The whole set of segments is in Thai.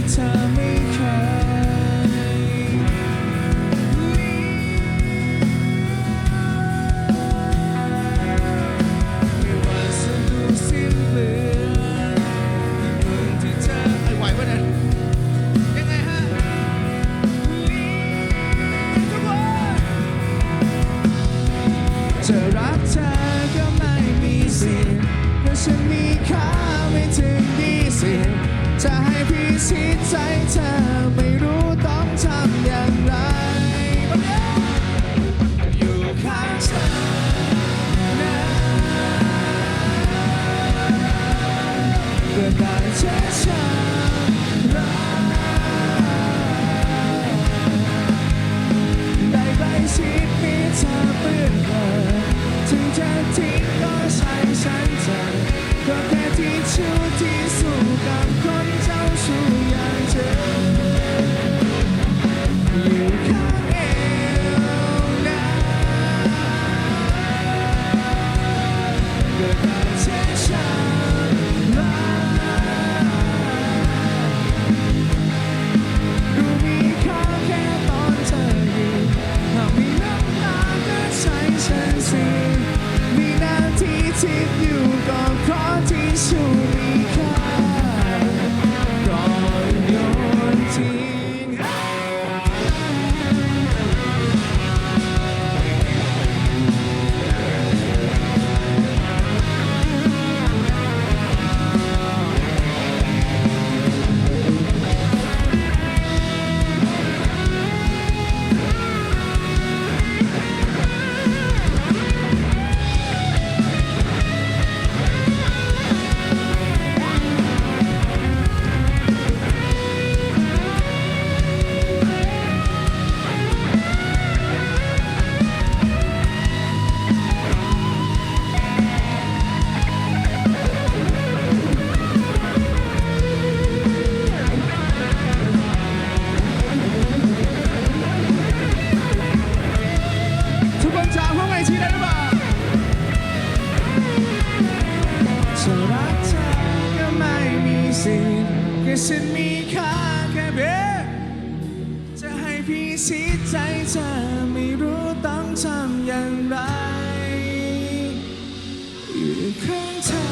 ไม่เคยไม่จะสิ้นเปลืองที่เมืองที่เธอไอไหวปะเนี่ยยังไงฮะ ทุกคนเธรักเธอก็ไม่มีสิทธิ์เพราะฉันมีค่าไม่ถึงยี่สิจะให้พี่ ชิตใจเธอไม่รู้ สิทธิ์ก็ฉันมีค่าแค่เพียงจะให้พี่ชิดใจเธอไม่รู้ต้องทำอย่างไร อยู่ข้างเธอ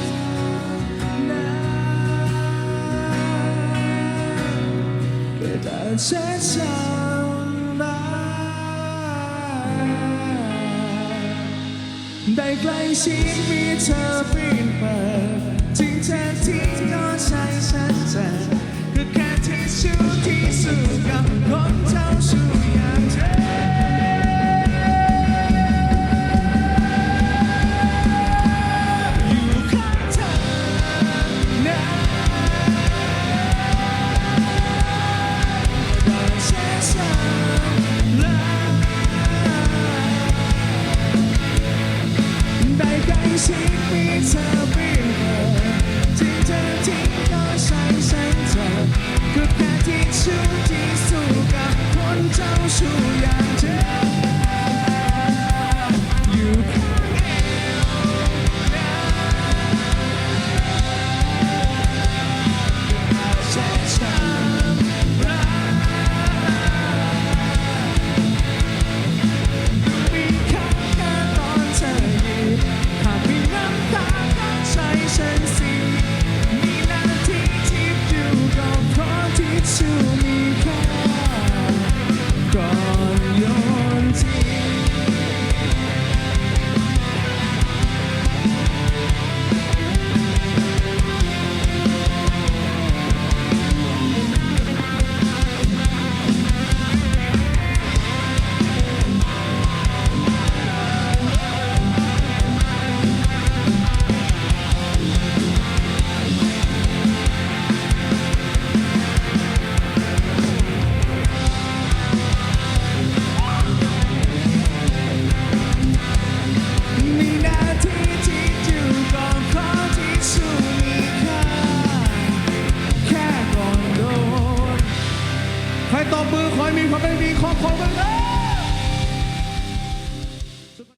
นะก็ได้แค่ฉันรักได้ใกล้ชิดมีเธอปีนเปิ ดจริงแท้ที่ก็ใช่ฉันเจะก็แค่ที่ชู้ที่สู้กับคนเจ้าชู้อย่างเธออยู่ข้างเธอนะได้แค่ฉันรักได้ใกล้ชิดมีเธอ สู้อย่างเธออยู่ข้างเอวนะแค่ฉันรักมีค่าแค่ตอนเธออยู่หากมีน้ำตาก็ใช้ฉันสิมีนาทีที่อยู่ก็เพราะที่ชู